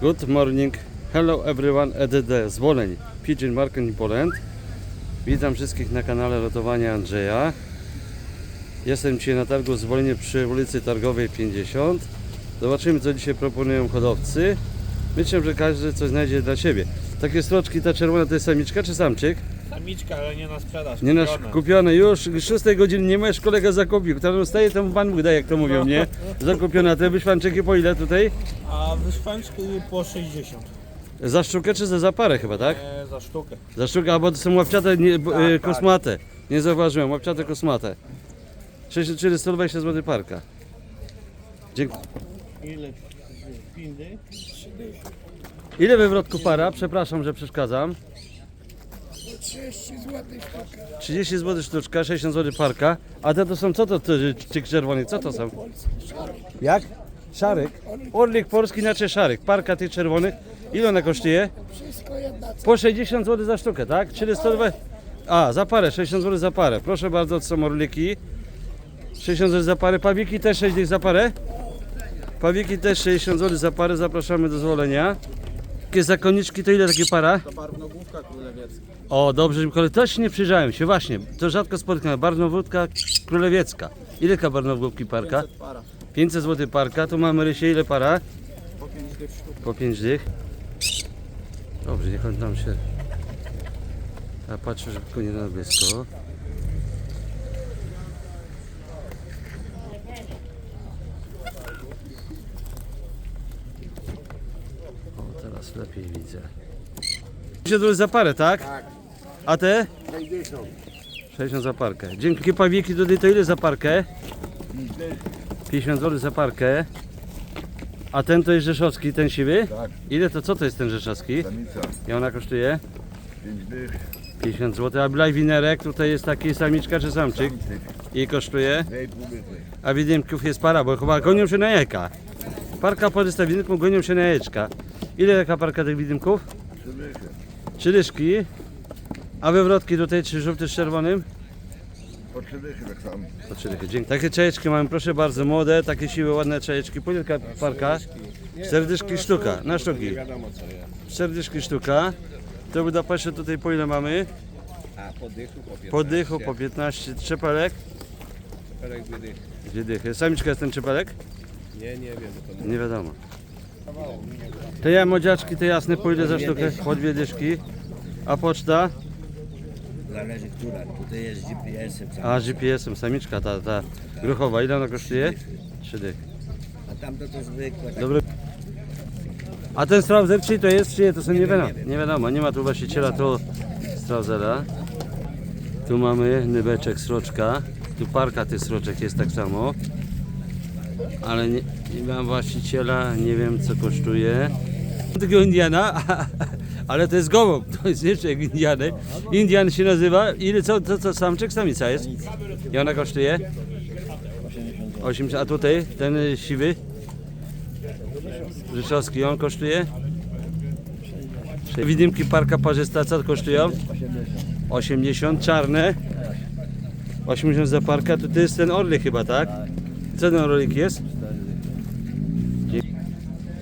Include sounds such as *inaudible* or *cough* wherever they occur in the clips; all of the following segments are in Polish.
Good morning. Hello everyone at the Zwoleń, Pigeon Market Poland. Witam wszystkich na kanale Lotowania Andrzeja. Jestem dzisiaj na targu Zwolenie przy ulicy Targowej 50. Zobaczymy co dzisiaj proponują hodowcy. Myślę, że każdy coś znajdzie dla siebie. Takie sroczki, ta czerwona to jest samiczka czy samczyk? Samiczka, ale nie na sprzedaż. Nie nasz kupione. kupione już, 6 godziny nie możesz kolega zakupił. Kto staje temu Pan Bóg daje, jak to mówią, nie? Zakupione, a te wyszwanczyki po ile tutaj? A wyszwanczki po 60. Za sztukę czy za, za parę chyba, tak? E, za sztukę. Za sztukę, albo to są łapciate nie, b- Tak, e, tak. kosmate. Nie zauważyłem, łapciate kosmate. 64 120 zł parka. Dziękuję. Ile? Pindy? Ile wywrotku para? Przepraszam, że przeszkadzam. 30 zł sztuka. 30 zł sztuczka, 60 zł parka. A te to są, co to, to tych czerwonych, co to są? Jak? Szarek. Orlik polski, inaczej szarek. Parka tych czerwonych. Ile ona kosztuje? Wszystko jedna cena. Po 60 zł za sztukę, tak? Czyli 120. A, za parę, 60 zł za parę. Proszę bardzo, to są orliki. 60 zł za parę. Pawiki też 60 za parę. Pawiki też 60 zł za parę. Zapraszamy do zwolenia. Takie zakoniczki to ile takie para? To barwnogłówka królewiecka. O, dobrze, ale też nie przyjrzałem się, właśnie. To rzadko spotykane. Barnowódka królewiecka. Ile ka barnowódki parka? para. 500 zł parka. Tu mamy rysie, ile para? Po 5 tych sztuk. Po 5 dych. Dobrze, niech on tam się... Ja patrzę, żeby nie na blisko. O, teraz lepiej widzę. 50 zł za parę, tak? Tak. A te? 60. 60 za parkę. Dzięki pawieki tutaj to ile za parkę? 50 zł za parkę. A ten to jest rzeszowski, ten siwy? Tak, Ile to, co to jest ten rzeszowski? samica, I ona kosztuje 5 dych, 50 zł. A blajwinerek tutaj jest taki samiczka czy samczyk? samczyk, I kosztuje? 2,5 dychy. A widymków jest para, bo chyba gonią się na jajka. Parka porysta widymków gonią się na jajeczka. Ile taka parka tych widymków? 3 dychy. Trzy dyszki. A wywrotki tutaj, czy żółty z czerwonym? Po 3 dychy tak samo. Po trzy dychy. Dzięki. Takie czajeczki mamy, proszę bardzo, młode, takie siwe, ładne czajeczki. Po ile parka? Cztery dyszki sztuka, na sztuki. wiadomo co jest. Cztery dyszki sztuka. To Budapeszcie tutaj po ile mamy? A po dychu po 15. Po dychu po 15. Trzepelek? Czterech dwie dychy. Dwie dychy. Samiczka jest ten trzepelek? Nie, nie wiem. To Nie wiadomo. Te ja młodziaczki, te jasne, po ile za sztukę? Po dwie dyszki. A poczta? Zależy która. Tutaj jest GPS-em, A GPS-em, samiczka ta, ta gruchowa. Ile ona kosztuje? Trzy dychy. a tamto to zwykłe. Tak, Dobry. A ten sprawdzer czy to jest, czy nie? To są nie wiadomo. Nie wiadomo, nie ma tu właściciela, to sprawdzera. Tu mamy nybeczek, sroczka. Tu parka tych sroczek jest tak samo. Ale nie, nie mam właściciela, nie wiem co kosztuje. Takiego Indiana, *laughs* ale to jest gołąb, to jest jeszcze jak Indiany. Indian się nazywa, ile, co, co, co samczyk, samica jest? I ona kosztuje? 80. A tutaj ten siwy? Rzeczowski, on kosztuje? Widymki parka parzysta, co kosztują? 80. Czarne? 80 za parka, to jest ten orlik chyba, tak? Co ten orlik jest?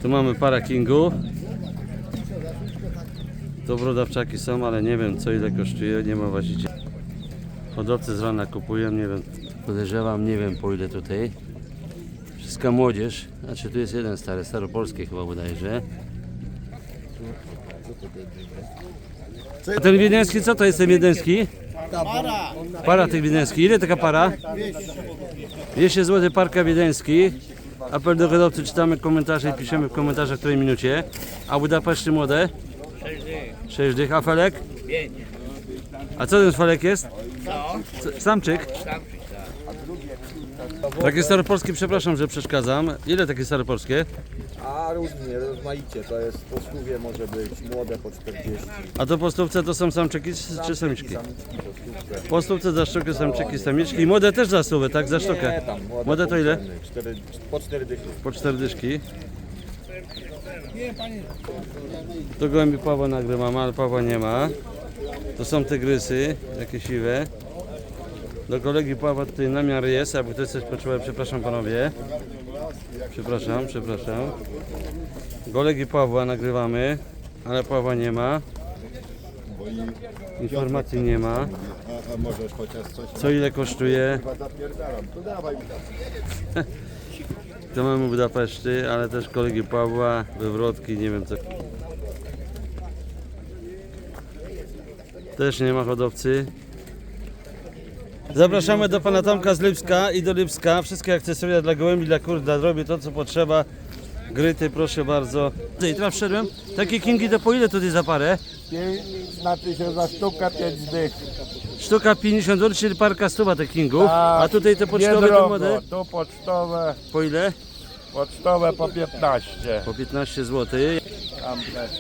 Tu mamy para kingu. To brodawczaki są, ale nie wiem co ile kosztuje, nie ma właściciela. Hodowcy z rana kupują, nie wiem, podejrzewam, nie wiem po ile tutaj. Wszystka młodzież, znaczy tu jest jeden stary, staropolski chyba bodajże. A ten wiedeński, co to jest ten wiedeński? Para! Para tych wiedeńskich, ile taka para? 200 zł parka wiedeński. Apel do hodowcy, czytamy komentarze i piszemy w komentarzach w której minucie. A Budapeszty młode? 6 dych. A felek? 5. A co ten felek jest? Co? Samczyk? Takie staropolskie, przepraszam, że przeszkadzam. Ile takie staropolskie? A różnie, rozmaicie, to jest po stówie może być młode po 40, A to po stówce to są samczyki czy samiczki? samiczki po stówce. Po stówce za sztukę samczyki, samiczki. I młode też za stówę, tak? Za sztukę. Nie tam, młode, Młode to ile? ceny, Cztery, po 4 dychy. Po cztery dyszki. To gołębi Pawła nagrywam, ale Pawła nie ma. To są tygrysy, jakieś siwe. Do kolegi Pawła tutaj namiar jest, aby ktoś coś potrzebował, przepraszam panowie. Przepraszam, przepraszam. Golegi Pawła nagrywamy, ale Pawła nie ma. Informacji nie ma. Co ile kosztuje? *laughs* mamy Budapeszty, ale też kolegi Pawła, wywrotki, nie wiem co. Też nie ma hodowcy. Zapraszamy do pana Tomka z Lipska i do Lipska. Wszystkie akcesoria dla gołębi, dla kur, dla drobiu, to co potrzeba. Gryty, proszę bardzo. I teraz wszedłem. Takie kingi to po ile tutaj za parę? Znaczy się za sztukę 5 dych. Sztuka 50 zł, czyli parka stuwa tych kingów. A tutaj te pocztowe to młode? Tu pocztowe, Po ile? pocztowe po 15. Po 15 zł. Tam też.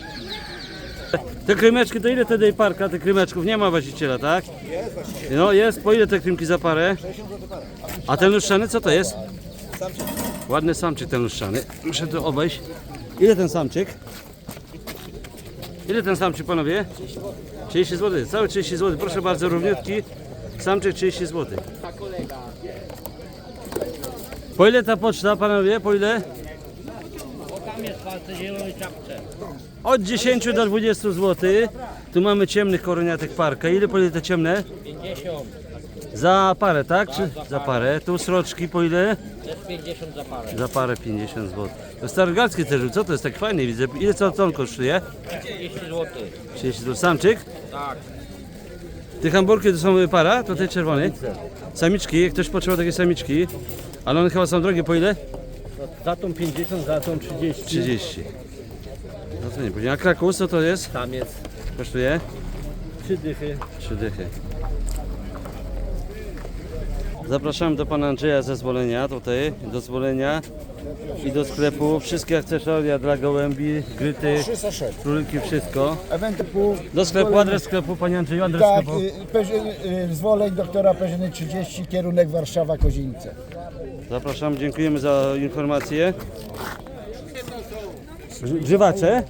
Te krymeczki to ile daje parka tych krymeczków? Nie ma właściciela, tak? No jest, po ile te krymki za parę? A ten lustrzany co to jest? Ładny samczyk ten lustrzany. Muszę to obejść. Ile ten samczyk? Ile ten samczyk panowie? 30 zł. Cały 30 zł. Proszę bardzo, równiutki. Samczyk 30 zł. Po ile ta poczta panowie? Po ile? Od 10 do 20 zł. Tu mamy ciemnych koroniatek parkę. Ile po ile te ciemne? 50, Za parę, tak? Czy za parę? Tu sroczki po ile? też 50 za parę. Za parę 50 zł. To starogardzkie też, co to jest tak fajny widzę. Ile co to on kosztuje? 30 zł. 30 zł. Samczyk? Tak. Te hamburki to są para? To te czerwone? Samiczki, jak ktoś potrzeba takie samiczki. Ale one chyba są drogie, po ile? Za tą 50, za tą 30. 30. No to nie powiedziałem. A Krakus co to jest? Tam jest Kosztuje? 3 dychy. Trzy dychy. Zapraszam do pana Andrzeja zezwolenia tutaj, do zezwolenia i do sklepu. Wszystkie akcesoria dla gołębi, gryty, króliki, wszystko. Do sklepu, adres sklepu, panie Andrzeju, adres tak, sklepu. y, Perzy- y, zwoleń doktora Perzyny 30, kierunek Warszawa Kozienice. Zapraszam, dziękujemy za informację. Grzywacze?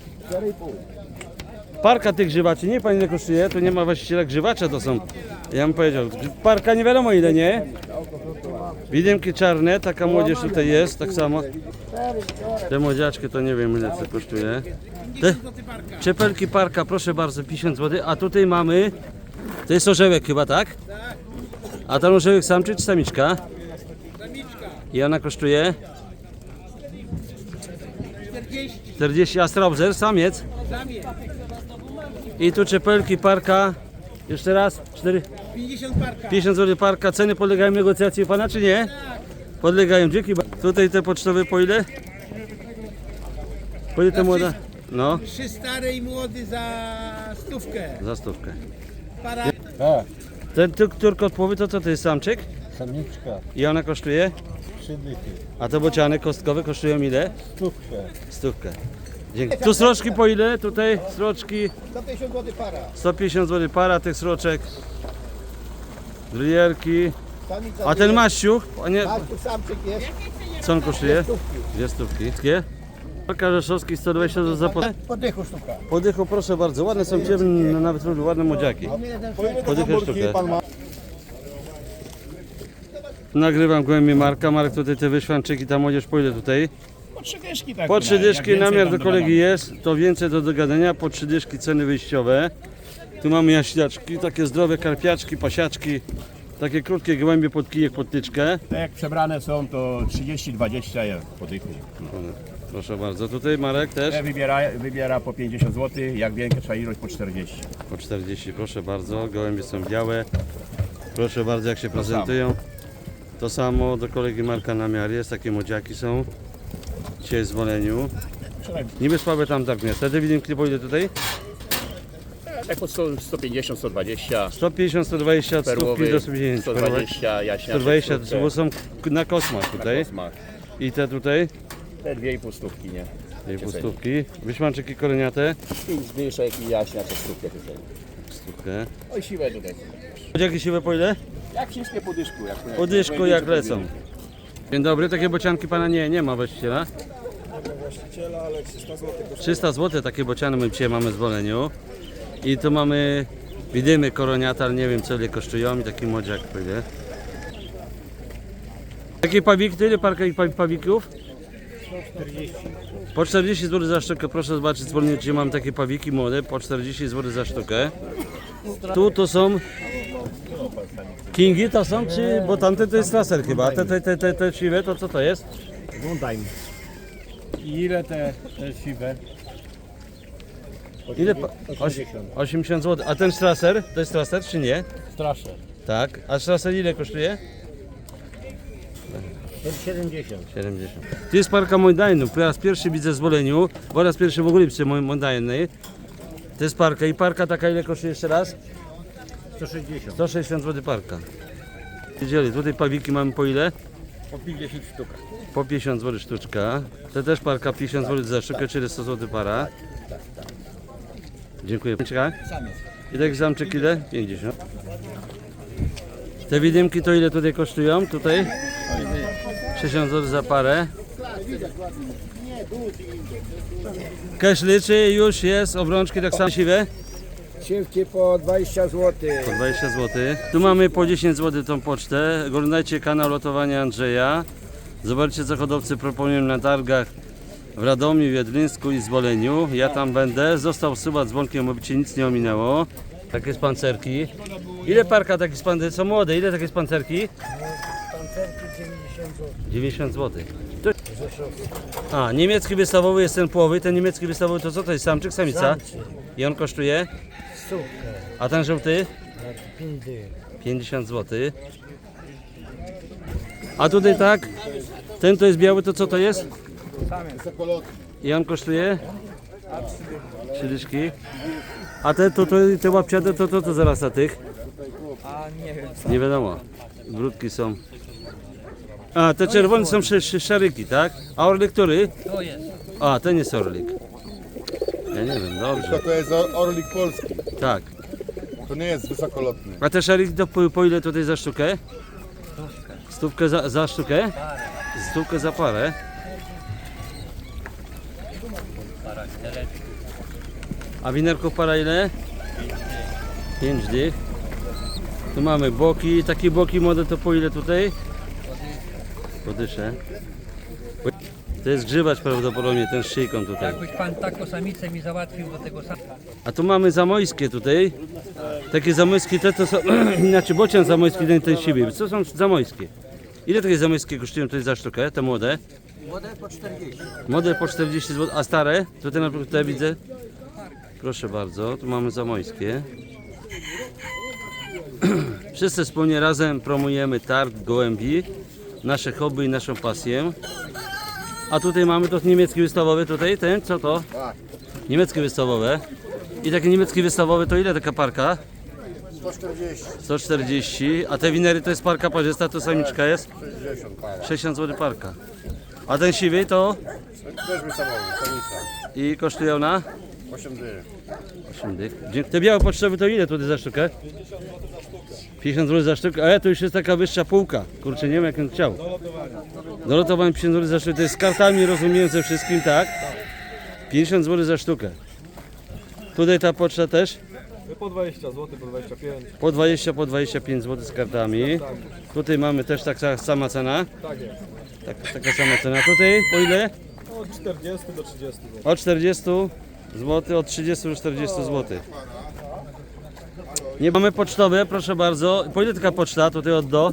Parka tych grzywaczy, nie pani ile kosztuje, tu nie ma właściciela grzywacze to są. Ja bym powiedział, parka nie wiadomo ile, nie? Widymki czarne, taka młodzież tutaj jest, tak samo. Te młodziaczki to nie wiem ile to kosztuje. Te czepelki parka, proszę bardzo, 50 zł, a tutaj mamy, to jest orzełek chyba, tak? A ten orzełek samczy czy samiczka? I ona kosztuje? 40. a Straubzer, samiec? I tu czepelki, parka. Jeszcze raz, 4. 50 parka. 50 zł parka. Ceny podlegają negocjacji u pana, czy nie? Podlegają, dzięki. Tutaj te pocztowe po ile? Po ile te młoda? No, Trzy stare i młody za stówkę. za stówkę. Para Ten tu- turkot połowy to co to jest samczyk? Samiczka, I ona kosztuje? 3 dychy, A te bociany kostkowe kosztują ile? stówkę. Stówkę. Dzięki. Tu sroczki po ile? Tutaj sroczki 150 zł para. 150 zł para tych sroczek. Drierki. Samica A ten maściuch, a nie, samczyk jest. co on kosztuje? Dwie stówki. Dwie? Parka Rzeszowski 120 zł za pod... Po dychu sztuka. Podychu proszę bardzo, ładne są ciemne, nawet ładne młodziaki. Podychę sztukę. Nagrywam gołębie Marka. Mark tutaj te wyszwanczyki, ta młodzież ile tutaj? po trzy dyszki tak. Po trzy dyszki namiar do kolegi jest, to więcej do dogadania. Po trzy dyszki ceny wyjściowe. Tu mamy jaśniaczki, takie zdrowe karpiaczki, pasiaczki. Takie krótkie gołębie pod kijek, pod tyczkę. Tak jak przebrane są, to 30-20 je po dychu. Proszę bardzo. Tutaj Marek też Te wybiera, wybiera po 50 zł, jak większa ilość po 40. po 40. Proszę bardzo. Gołębie są białe. Proszę bardzo jak się prezentują. To samo do kolegi Marka namiar jest. Takie młodziaki są. Dzisiaj w zwoleniu. Niby słabe tam tak nie. Wtedy widzimy po ile tutaj? Tak po 100, 150, 120, 150, 120 od stówki perłowy do 150. 120, jaśniaczek 120 stówkę, to są na kosmach na tutaj. kosmach. I te tutaj, Te 2,5 stówki, nie? tej pustówki. Wyśmanczyki koreniate, 5 dyszek i jaśniaczek stówkę tutaj. stówkę. O i siwe tutaj. Jakie siwe po ile? Jak wszystkie po dyszku. Jak, Po dyszku jak lecą. Dzień dobry, takie bocianki pana nie, nie ma właściciela. 300 zł takie bociany my dzisiaj mamy w zwoleniu. I tu mamy widymy koroniata, ale nie wiem co ile kosztują i taki młodziak pójdzie. Takie pawiki, to ile parka i pa- pawików? Po 40 zł za sztukę, proszę zobaczyć zwolnienie, gdzie mam takie pawiki młode, po 40 zł za sztukę. Tu to są Kingi to są, czy, bo tamte to jest laser chyba, te, te, te, te, te siwe to co to jest? Wądajmy. I ile te, te siwe? Ile? pa- oś- 80 zł. A ten straser, to jest straser czy nie? Straszę. Tak. A straser ile kosztuje? Ten 70. 70. Tu jest parka Mondajnu. Po raz pierwszy widzę w Zwoleniu, po raz pierwszy w ogóle przy Mondajnej. To jest parka i parka taka ile kosztuje jeszcze raz? 160. 160 zł parka. Widzieli, tutaj pawiki mamy po ile? Po 50 sztuk. Po 50 zł sztuczka. To też parka 50 zł za sztukę, czyli 100 zł para. Dziękuję. I tak zamczyk ile? 50. Te widymki to ile tutaj kosztują? Tutaj? 60 zł za parę. Cash liczy, już jest, obrączki tak samo siwe. Siewki po 20 zł. Po 20 zł. Tu mamy po 10 zł tą pocztę. Oglądajcie kanał Lotowania Andrzeja. Zobaczcie co hodowcy proponują na targach w Radomiu, Wiedlińsku i Zwoleniu. Ja tam będę. Został suba dzwonkiem, aby cię nic nie ominęło. Takie spancerki. Ile parka takich spancerki? Są młode. Ile takie spancerki? Pancerki 90 zł. 90 zł. A, niemiecki wystawowy jest ten połowy. Ten niemiecki wystawowy to co to jest? Samczyk, samica? I on kosztuje? Super. A ten żółty? 5 dych. 50 zł. A tutaj tak, ten to jest biały, to co to jest? I on kosztuje? Trzy dyszki. A te, to, to, te łapciate, to, to, to zaraz na tych? nie wiadomo. Brudki są. A, te czerwone są szy, szy, szaryki, tak? A orlik który? To jest. A, ten jest orlik. Ja nie wiem, dobrze. To jest or- orlik polski. Tak. To nie jest wysokolotny. A te szariki to po, po ile tutaj za sztukę? Stówkę za, za sztukę? Stówkę za parę. A winerków para ile? 5 dych. Tu mamy boki, takie boki młode to po ile tutaj? Po dysze. To jest grzybacz prawdopodobnie, ten szyjką tutaj. Jakbyś pan taką samicę mi załatwił do tego samego. A tu mamy zamojskie tutaj. Takie zamojskie te to są, *clears throat* inaczej bocian zamojski, ten, ten siwy. Co są zamojskie? Ile takie zamojskie kosztują tutaj za sztukę, te młode? Młode po 40. Młode po 40 zł, a stare? Tutaj na przykład tutaj widzę. Proszę bardzo, tu mamy zamojskie. *clears throat* Wszyscy wspólnie razem promujemy targ gołębi, nasze hobby i naszą pasję. A tutaj mamy to niemiecki wystawowy tutaj, ten, co to? Niemieckie wystawowe. I takie niemieckie wystawowe to ile taka parka? 140. 140. A te winery to jest parka parzysta, to samiczka jest? 60 para. 60 zł parka. A ten siwy to? Też wystawowy, samica. I kosztuje ona? 8 dych. 8 dych. Dzięki. Te białe pocztowe to ile tutaj za sztukę? 50 zł za sztukę, a ja to już jest taka wyższa półka. Kurczę, nie wiem jak on chciał. Do lotowania 50 zł za sztukę, to jest z kartami, rozumiem, ze wszystkim, tak? 50 zł za sztukę. Tutaj ta poczta też? Po 20 zł, po 25. Po 20, po 25 zł z kartami. Tutaj mamy też taka sama cena. Tak jest. Tak, taka sama cena. Tutaj po ile? Od 40 do 30 zł. Od 40 zł, od 30 do 40 zł. Nie mamy pocztowe, proszę bardzo. Po ile taka poczta tutaj od do?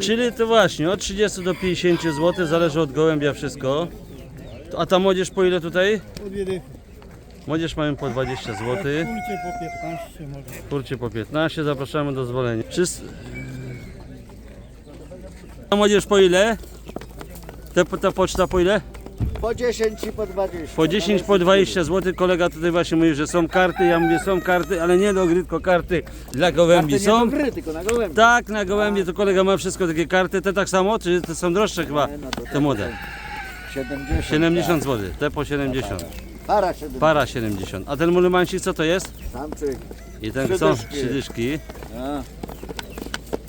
Czyli to właśnie od 30 do 50 zł, zależy od gołębia wszystko. A ta młodzież po ile tutaj? Młodzież mamy po 20 zł. Kurcie po 15 może. Kurcie po 15, zapraszamy do zwolenia. Wszyscy... A młodzież po ile? Te, ta poczta po ile? Po 10 i po 20. Po 10, po 20 zł. Kolega tutaj właśnie mówi, że są karty. Ja mówię, są karty, ale nie do gry, tylko karty dla gołębi są. gry, tylko na gołębi. Tak, na gołębie to kolega ma wszystko takie karty. Te tak samo, czy te są droższe chyba? Te młode. 70. 70 zł, te po 70. Para 70. Para 70. A ten mulumancik co to jest? Samczyk. I ten co? Trzy dyszki.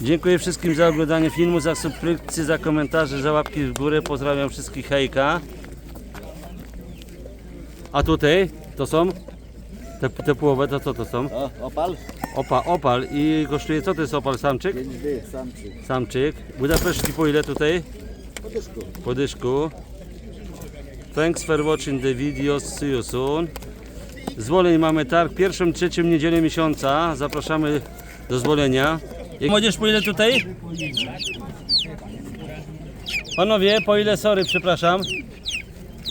Dziękuję wszystkim za oglądanie filmu, za subskrypcję, za komentarze, za łapki w górę. Pozdrawiam wszystkich hejka. A tutaj to są Te, te to co to są? O, opal? Opa, opal i kosztuje, co to jest opal samczyk? 5 dych, samczyk. Samczyk. Budapeszki po ile tutaj? Po dyszku. Po dyszku. Thanks for watching the video. See you soon. Zwoleń mamy targ pierwszą, trzecią niedzielę miesiąca. Zapraszamy do zwolenia. Młodzież po ile tutaj? Panowie, po ile, sorry, przepraszam.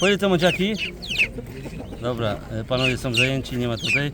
Po ile te młodziaki? Dobra, e, panowie są zajęci, nie ma tutaj.